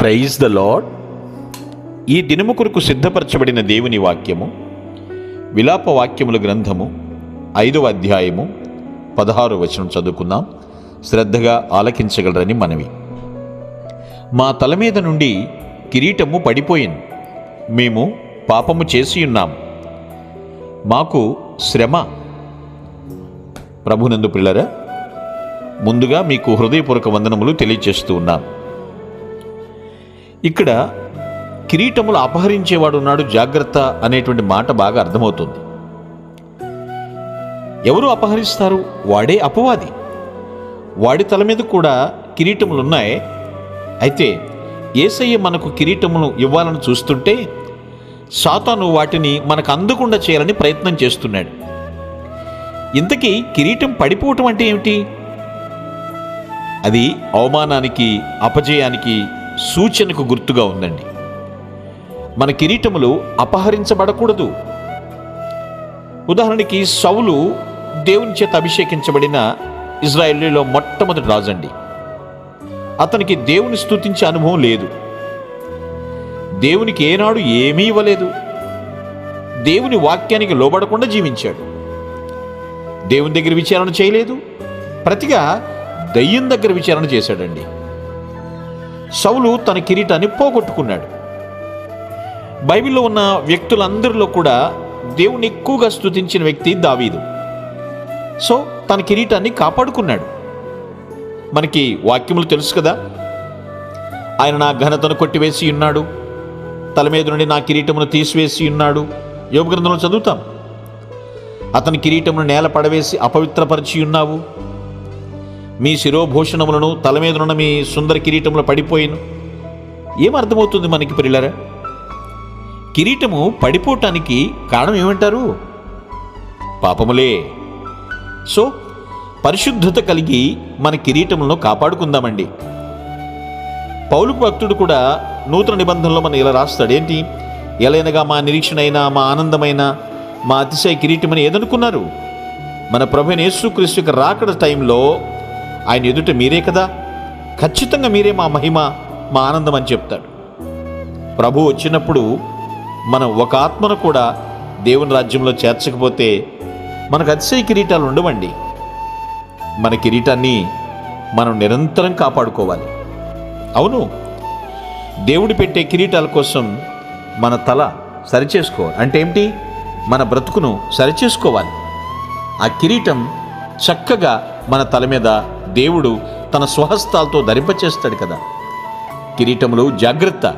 Praise the lord ఈ దినము కొరకు సిద్ధపరచబడిన దేవుని వాక్యము విలాప వాక్యముల గ్రంథము ఐదవ అధ్యాయము పదహారు వచనం చదువుకుందాం. శ్రద్ధగా ఆలకించగలరని మనవి. మా తల మీద నుండి కిరీటము పడిపోయింది. మేము పాపము చేసి ఉన్నాం మాకు శ్రమ. ప్రభునందు పిల్లరా ముందుగా మీకు హృదయపూర్వక వందనములు తెలియచేస్తూ ఉన్నాను. ఇక్కడ కిరీటములు అపహరించేవాడు ఉన్నాడు జాగ్రత్త అనేటువంటి మాట బాగా అర్థమవుతుంది. ఎవరు అపహరిస్తారు? వాడే అపవాది. వాడి తల మీద కూడా కిరీటములు ఉన్నాయి అయితే ఏసయ్య మనకు కిరీటములు ఇవ్వాలని చూస్తుంటే సాతాను వాటిని మనకు అందకుండా చేయాలని ప్రయత్నం చేస్తున్నాడు. ఇంతకీ కిరీటం పడిపోవటం అంటే ఏమిటి? అది అవమానానికి అపజయానికి సూచనకు గుర్తుగా ఉందండి. మన కిరీటములు అపహరించబడకూడదు. ఉదాహరణకి సౌలు దేవుని చేత అభిషేకించబడిన ఇజ్రాయేలీలో మొట్టమొదటి రాజండి. అతనికి దేవుని స్తుతించే అనుభవం లేదు. దేవునికి ఏనాడు ఏమీ ఇవ్వలేదు. దేవుని వాక్యానికి లోబడకుండా జీవించాడు. దేవుని దగ్గర విచారణ చేయలేదు. ప్రతిగా దయ్యం దగ్గర విచారణ చేశాడండి. సౌలు తన కిరీటాన్ని పోగొట్టుకున్నాడు. బైబిల్లో ఉన్న వ్యక్తులందరిలో కూడా దేవుని ఎక్కువగా స్తుతించిన వ్యక్తి దావీదు. సో తన కిరీటాన్ని కాపాడుకున్నాడు. మనకి వాక్యములు తెలుసు కదా? ఆయన నా ఘనతను కొట్టివేసి ఉన్నాడు. తల మీద నుండి నా కిరీటమును తీసివేసి ఉన్నాడు. యోగ గ్రంథంలో చదువుతాం. అతని కిరీటమును నేల పడవేసి అపవిత్రపరిచి ఉన్నావు. మీ శిరోభూషణములను తల మీద మీ సుందర కిరీటములు పడిపోయిను. ఏమర్థమవుతుంది మనకి పిల్లరా కిరీటము పడిపోవటానికి కారణం ఏమంటారు? పాపములే. సో పరిశుద్ధత కలిగి మన కిరీటములను కాపాడుకుందామండి. పౌలు భక్తుడు కూడా నూతన నిబంధనలో మనం ఇలా రాస్తాడు. ఏంటి? ఎలైనగా మా నిరీక్షణ అయినా మా ఆనందమైన మా అతిశయ కిరీటమని ఏదనుకున్నారు? మన ప్రభు యేసుక్రీస్తు యొక్క రాకడ టైంలో ఆయన ఎదుట మీరే కదా? ఖచ్చితంగా మీరే మా మహిమ మా ఆనందం అని చెప్తాడు. ప్రభు వచ్చినప్పుడు మనం ఒక ఆత్మను కూడా దేవుని రాజ్యంలో చేర్చకపోతే మనకు అతిశయ కిరీటాలు ఉండవండి. మన కిరీటాన్ని మనం నిరంతరం కాపాడుకోవాలి. అవును దేవుడు పెట్టే కిరీటాల కోసం మన తల సరిచేసుకోవాలి. అంటే ఏమిటి? మన బ్రతుకును సరిచేసుకోవాలి. ఆ కిరీటం చక్కగా మన తల మీద దేవుడు తన స్వహస్తాలతో ధరింపచేస్తాడు కదా. కిరీటములు జాగ్రత్త.